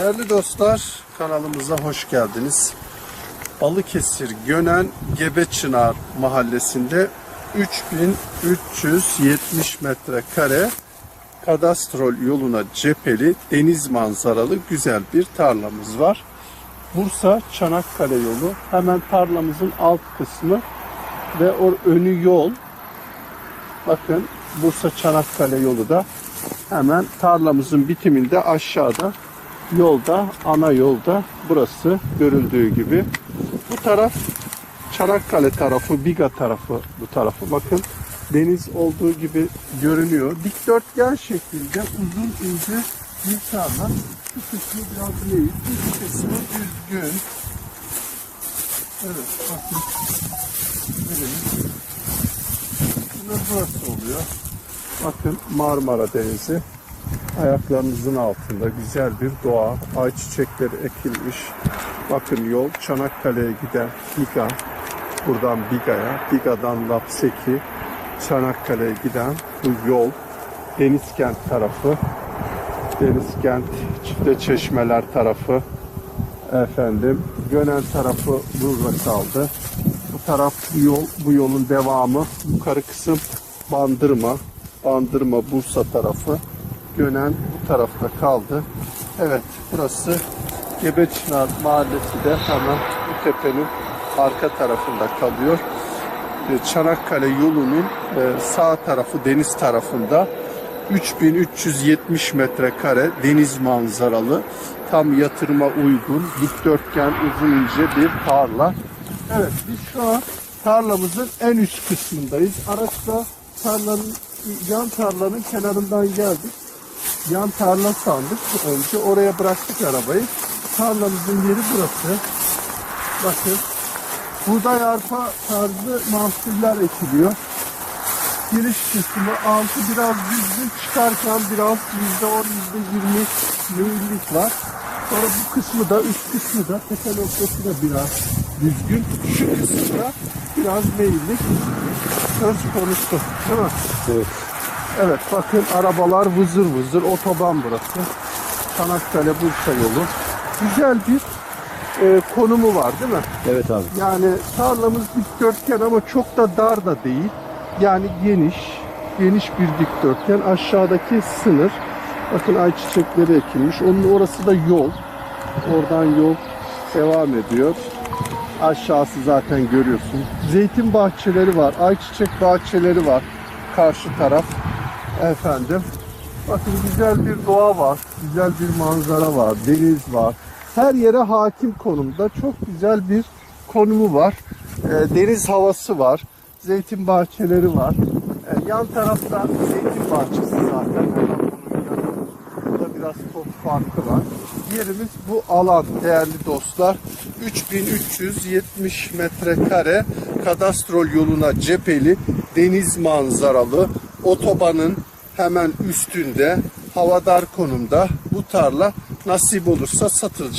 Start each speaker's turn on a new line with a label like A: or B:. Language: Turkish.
A: Değerli dostlar, kanalımıza hoş geldiniz. Balıkesir Gönen Gebeçınar mahallesinde 3370 metrekare kadastrol yoluna cepheli deniz manzaralı güzel bir tarlamız var. Bursa Çanakkale yolu hemen tarlamızın alt kısmı ve o önü yol. Bakın Bursa Çanakkale yolu da hemen tarlamızın bitiminde aşağıda yolda, ana yolda burası görüldüğü gibi. Bu taraf Çanakkale tarafı, Biga tarafı bu tarafı. Bakın deniz olduğu gibi görünüyor. Dikdörtgen şeklinde uzun ince bir tarla. Bu kısmı biraz değil, bu kısmı düzgün. Evet, bakın. Şimdi burası oluyor. Bakın Marmara Denizi. Ayaklarınızın altında güzel bir doğa. Ayçiçekleri ekilmiş. Bakın yol Çanakkale'ye giden Biga. Buradan Biga'ya, Biga'dan Lapseki, Çanakkale'ye giden bu yol. Denizkent tarafı. Denizkent, Çifte Çeşmeler tarafı. Efendim, Gönen tarafı burada kaldı. Bu taraf bu yol, bu yolun devamı. Yukarı kısım Bandırma, Bandırma Bursa tarafı. Gönen bu tarafta kaldı. Evet, burası Gebeçınar Mahallesi de hemen bu tepenin arka tarafında kalıyor. E, Çanakkale yolunun e, sağ tarafı deniz tarafında 3370 metrekare deniz manzaralı tam yatırıma uygun dikdörtgen uzun ince bir tarla. Evet biz şu an tarlamızın en üst kısmındayız. Araçla tarlanın yan tarlanın kenarından geldik. Yan tarla sandık önce oraya bıraktık arabayı. Tarlamızın yeri burası. Bakın buğday arpa tarzı mahsuller ekiliyor. Giriş kısmı altı biraz düzgün çıkarken biraz yüzde on yüzde yirmi meyillik var. Sonra bu kısmı da üst kısmı da tepe noktası da biraz düzgün. Şu kısmı da biraz meyillik söz konusu değil mi?
B: Evet.
A: Evet bakın arabalar vızır vızır otoban burası. Çanakkale Bursa yolu. Güzel bir e, konumu var değil mi?
B: Evet abi.
A: Yani tarlamız dikdörtgen ama çok da dar da değil. Yani geniş, geniş bir dikdörtgen. Aşağıdaki sınır. Bakın ayçiçekleri ekilmiş. Onun orası da yol. Oradan yol devam ediyor. Aşağısı zaten görüyorsun. Zeytin bahçeleri var. Ayçiçek bahçeleri var. Karşı taraf. Efendim. Bakın güzel bir doğa var. Güzel bir manzara var. Deniz var. Her yere hakim konumda. Çok güzel bir konumu var. Ee, deniz havası var. Zeytin bahçeleri var. Ee, yan tarafta zeytin bahçesi zaten. Burada biraz top farkı var. Yerimiz bu alan değerli dostlar. 3370 metrekare kadastrol yoluna cepheli deniz manzaralı otobanın hemen üstünde havadar konumda bu tarla nasip olursa satılacak.